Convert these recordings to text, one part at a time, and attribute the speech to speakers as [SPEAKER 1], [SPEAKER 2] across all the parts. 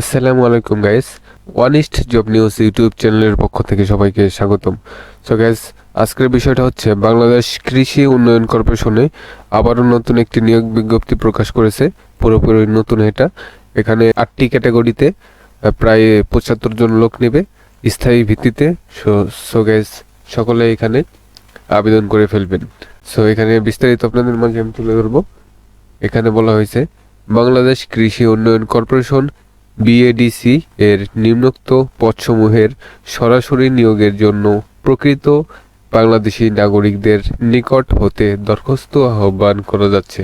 [SPEAKER 1] আসসালামু আলাইকুম গাইস ওয়ানিস্ট জব নিউজ ইউটিউব চ্যানেলের পক্ষ থেকে সবাইকে স্বাগতম। সো গাইস আজকের বিষয়টা হচ্ছে বাংলাদেশ কৃষি উন্নয়ন কর্পোরেশনে আবারও নতুন একটি নিয়োগ বিজ্ঞপ্তি প্রকাশ করেছে। পুরোপুরি নতুন এটা। এখানে আটটি ক্যাটাগরিতে প্রায় পঁচাত্তর জন লোক নেবে স্থায়ী ভিত্তিতে। সো সো গাইস সকলে এখানে আবেদন করে ফেলবেন। সো এখানে বিস্তারিত আপনাদের মাঝে আমি তুলে ধরবো। এখানে বলা হয়েছে, বাংলাদেশ কৃষি উন্নয়ন কর্পোরেশন বিএডিসি এর নিম্নোক্ত পদসমূহের সরাসরি নিয়োগের জন্য প্রকৃত বাংলাদেশি নাগরিকদের নিকট হতে দরখাস্ত আহ্বান করা যাচ্ছে।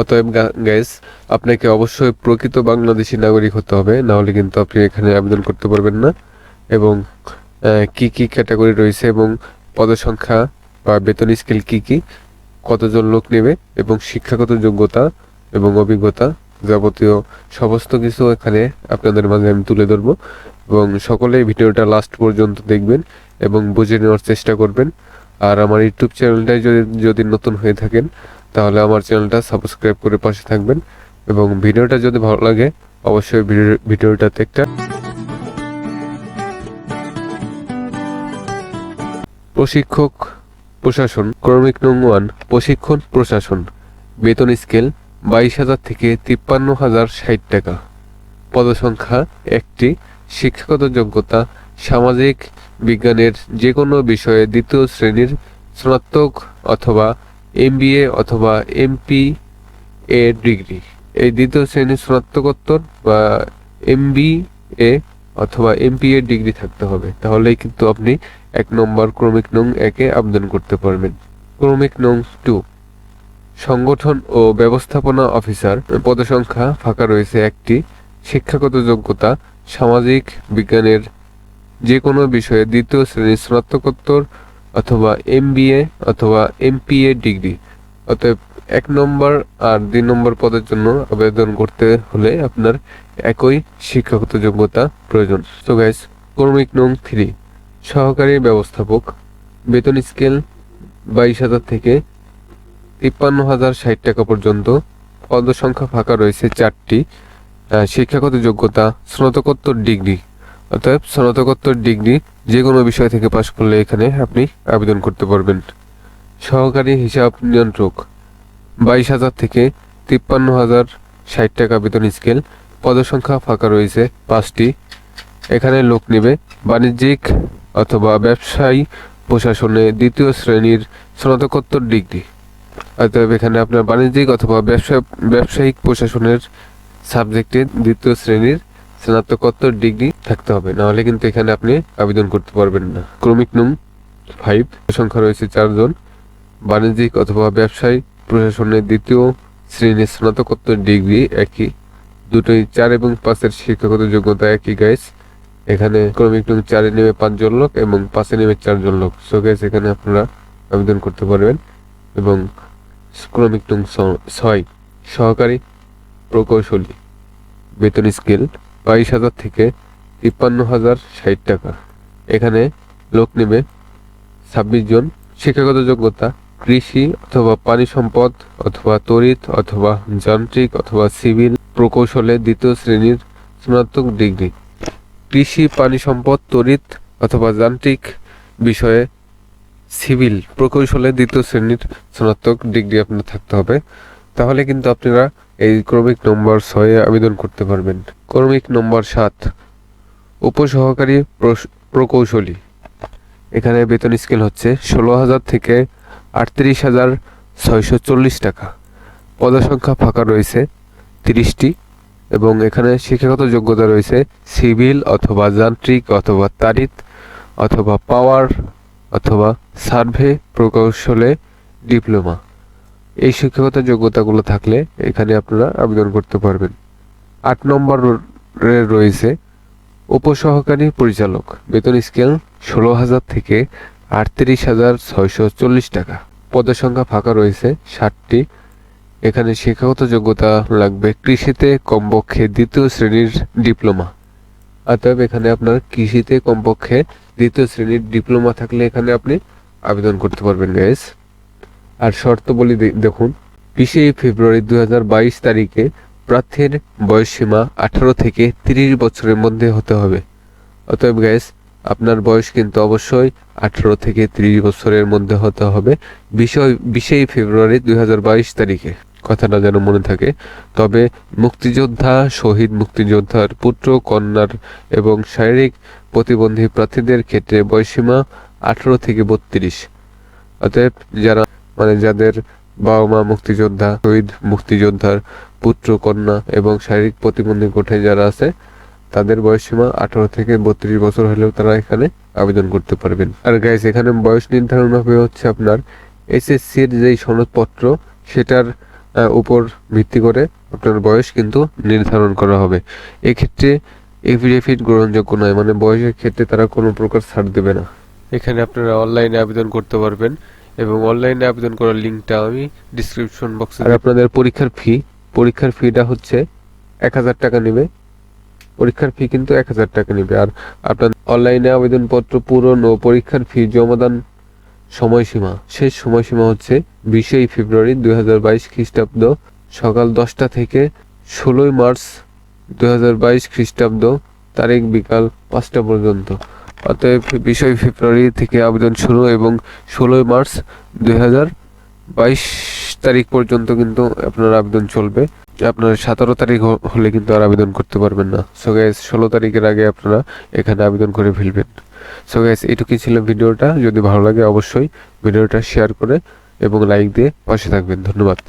[SPEAKER 1] অতএব গ্যাস আপনাকে অবশ্যই প্রকৃত বাংলাদেশি নাগরিক হতে হবে না হলে কিন্তু আপনি এখানে আবেদন করতে পারবেন না। এবং কি কি ক্যাটাগরি রয়েছে এবং পদসংখ্যা বা বেতন স্কেল কি কি, কতজন লোক নেবে এবং শিক্ষাগত যোগ্যতা এবং অভিজ্ঞতা যাবতীয় সমস্ত কিছু এখানে আপনাদের মাঝে আমি তুলে ধরবো এবং সকলেই ভিডিওটা লাস্ট পর্যন্ত দেখবেন এবং বুঝে নেওয়ার চেষ্টা করবেন। আর আমার ইউটিউব চ্যানেলটাই যদি যদি নতুন হয়ে থাকেন, তাহলে আমার চ্যানেলটা সাবস্ক্রাইব করে পাশে থাকবেন এবং ভিডিওটা যদি ভালো লাগে, অবশ্যই ভিডিও- ভিডিওটাতে একটা প্রশিক্ষক প্রশাসন, ক্রমিক নং ওয়ান, প্রশিক্ষণ প্রশাসন, বেতন স্কেল বাইশ হাজার থেকে তিপ্পান্ন হাজার ষাট টাকা। পদসংখ্যা একটি শিক্ষাগত যোগ্যতা, সামাজিক বিজ্ঞানের যে কোনো বিষয়ে দ্বিতীয় শ্রেণির স্নাতক অথবা এমবিএ অথবা এমপি এ ডিগ্রি। এই দ্বিতীয় শ্রেণির স্নাতকোত্তর বা এম এ অথবা এমপিএ ডিগ্রি থাকতে হবে। তাহলেই কিন্তু আপনি এক নম্বর ক্রমিক নং একে আবেদন করতে পারবেন। ক্রমিক নং টু। সংগঠন ও ব্যবস্থাপনা অফিসার পদসংখ্যা ফাঁকা রয়েছে একটি। শিক্ষাগত যোগ্যতা, সামাজিক বিজ্ঞানের যে কোনো বিষয়ে দ্বিতীয় শ্রেণির স্নাতকোত্তর অথবা এমবিএ অথবা এমপিএ ডিগ্রি। অতএব এক নম্বর আর দুই নম্বর পদের জন্য আবেদন করতে হলে আপনার একই শিক্ষাগত যোগ্যতা প্রয়োজন। সো গাইস কর্মিক নং থ্রি সহকারী ব্যবস্থাপক, বেতন স্কেল বাইশ হাজার থেকে তিপ্পান্ন হাজার ষাট টাকা পর্যন্ত। পদসংখ্যা ফাঁকা রয়েছে চারটি। শিক্ষাগত যোগ্যতা, স্নাতকোত্তর ডিগ্রি। অতএব স্নাতকোত্তর ডিগ্রি যে কোনো বিষয় থেকে পাশ করলে এখানে আপনি আবেদন করতে পারবেন। সহকারী হিসাব নিয়ন্ত্রক, বাইশ হাজার থেকে তিপ্পান্ন হাজার ষাট টাকা বেতন স্কেল। পদসংখ্যা ফাঁকা রয়েছে পাঁচটি। এখানে লোক নেবে বাণিজ্যিক অথবা ব্যবসায়ী প্রশাসনে দ্বিতীয় শ্রেণির স্নাতকোত্তর ডিগ্রি। অতএব এখানে আপনার বাণিজ্যিক অথবা ব্যবসা ব্যবসায়িক প্রশাসনের সাবজেক্টে দ্বিতীয় শ্রেণির স্নাতকোত্তর ডিগ্রি থাকতে হবে। নাহলে কিন্তু এখানে আপনি আবেদন করতে পারবেন না। ক্রমিক নং ফাইভ, সংখ্যা রয়েছে চারজন বাণিজ্যিক অথবা ব্যবসায়ী প্রশাসনের দ্বিতীয় শ্রেণির স্নাতকোত্তর ডিগ্রি একই। দুটোই চার এবং পাঁচের শিক্ষাগত যোগ্যতা একই গাইস এখানে ক্রমিক নং চারে নেমে পাঁচজন লোক এবং পাঁচে নেমে চারজন লোক। সো গাইস এখানে আপনারা আবেদন করতে পারবেন। এবং ক্রমিক ছয় সহকারী প্রকৌশলী। বেতন স্কেল বাইশ হাজার থেকে তিপ্পান্ন হাজার ষাট টাকা। এখানে লোক নেবে ছাব্বিশ জন। শিক্ষাগত যোগ্যতা কৃষি অথবা পানি সম্পদ অথবা তড়িৎ অথবা যান্ত্রিক অথবা সিভিল প্রকৌশলে দ্বিতীয় শ্রেণির স্নাতক ডিগ্রি। কৃষি, পানি সম্পদ, তড়িৎ অথবা যান্ত্রিক বিষয়ে সিভিল প্রকৌশলে দ্বিতীয় শ্রেণির স্নাতক ডিগ্রি আপনার থাকতে হবে। তাহলে কিন্তু আপনারা এই ক্রমিক নম্বর ছয়ে আবেদন করতে পারবেন। ক্রমিক নম্বর সাত, উপসহকারী প্রকৌশলী। এখানে বেতন স্কেল হচ্ছে ষোলো হাজার থেকে আটত্রিশ হাজার ছয়শো চল্লিশ টাকা। পদসংখ্যা ফাঁকা রয়েছে তিরিশটি এবং এখানে শিক্ষাগত যোগ্যতা রয়েছে সিভিল অথবা যান্ত্রিক অথবা তারিত অথবা পাওয়ার অথবা সার্ভে প্রকৌশলে ডিপ্লোমা। এই শিক্ষাগত যোগ্যতাগুলো থাকলে এখানে আপনারা আবেদন করতে পারবেন। আট নম্বর রয়েছে উপসহকারী পরিচালক। বেতন স্কেল ষোলো হাজার থেকে আটত্রিশ হাজার ছয়শো চল্লিশ টাকা। পদসংখ্যা ফাঁকা রয়েছে ষাটটি। এখানে শিক্ষাগত যোগ্যতা লাগবে কৃষিতে কমপক্ষে দ্বিতীয় শ্রেণির ডিপ্লোমা। অতএব এখানে আপনার কৃষিতে কমপক্ষে দ্বিতীয় শ্রেণির ডিপ্লোমা থাকলে এখানে আপনি আবেদন করতে পারবেন গ্যাস আর শর্ত বলি দেখুন বিশে ফেব্রুয়ারি দুই হাজার বাইশ তারিখে প্রার্থীর বয়সসীমা আঠারো থেকে তিরিশ বছরের মধ্যে হতে হবে। অতএব গ্যাস আপনার বয়স কিন্তু অবশ্যই আঠারো থেকে তিরিশ বছরের মধ্যে হতে হবে, বিষয় বিশেই ফেব্রুয়ারি দুই হাজার বাইশ তারিখে। কথাটা যেন মনে থাকে। তবে মুক্তিযোদ্ধা, শহীদ মুক্তিযোদ্ধার পুত্র, কন্যার এবং শারীরিক প্রতিবন্ধী প্রার্থীদের ক্ষেত্রে বয়সীমা আঠারো থেকে বত্রিশ। অতএব যারা মানে যাদের বাবা মা মুক্তিযোদ্ধা, শহীদ মুক্তিযোদ্ধার পুত্র, কন্যা এবং শারীরিক প্রতিবন্ধী কোঠে যারা আছে, তাদের বয়সসীমা আঠারো থেকে বত্রিশ বছর হলেও তারা এখানে আবেদন করতে পারবেন। আর গাইস এখানে বয়স নির্ধারণ হবে হচ্ছে আপনার এসএসসির যেই সনদপত্র, সেটার উপর ভিত্তি করে আপনার বয়স কিন্তু নির্ধারণ করা হবে। এক্ষেত্রে এফিডেভিট গ্রহণযোগ্য নয় মানে বয়সের ক্ষেত্রে তারা কোনো প্রকার ছাড় দেবে না। এখানে আপনারা অনলাইনে আবেদন করতে পারবেন এবং অনলাইনে আবেদন করার লিঙ্কটা আমি ডিসক্রিপশন বক্সে আর আপনাদের পরীক্ষার ফি পরীক্ষার ফিটা হচ্ছে এক হাজার টাকা নেবে। পরীক্ষার ফি কিন্তু এক হাজার টাকা নেবে। আর আপনার অনলাইনে আবেদনপত্র পূরণ ও পরীক্ষার ফি জমাদান সময়সীমা। শেষ সময়সীমা হচ্ছে বিশেই ফেব্রুয়ারি দুই হাজার বাইশ খ্রিস্টাব্দ, সকাল দশটা থেকে ষোলোই মার্চ দুই হাজার বাইশ খ্রিস্টাব্দ, তারিখ বিকাল পাঁচটা পর্যন্ত। অতএব বিশই ফেব্রুয়ারি থেকে আবেদন শুরু এবং ষোলোই মার্চ দুই হাজার বাইশ তারিখ পর্যন্ত কিন্তু আপনার আবেদন চলবে। আপনার সতেরো তারিখ হলে কিন্তু আর আবেদন করতে পারবেন না। সো গ্যাস ষোলো তারিখের আগে আপনারা এখানে আবেদন করে ফেলবেন। সো গ্যাস এটুকুই ছিল ভিডিওটা। যদি ভালো লাগে অবশ্যই ভিডিওটা শেয়ার করে এবং লাইক দিয়ে পাশে থাকবেন। ধন্যবাদ।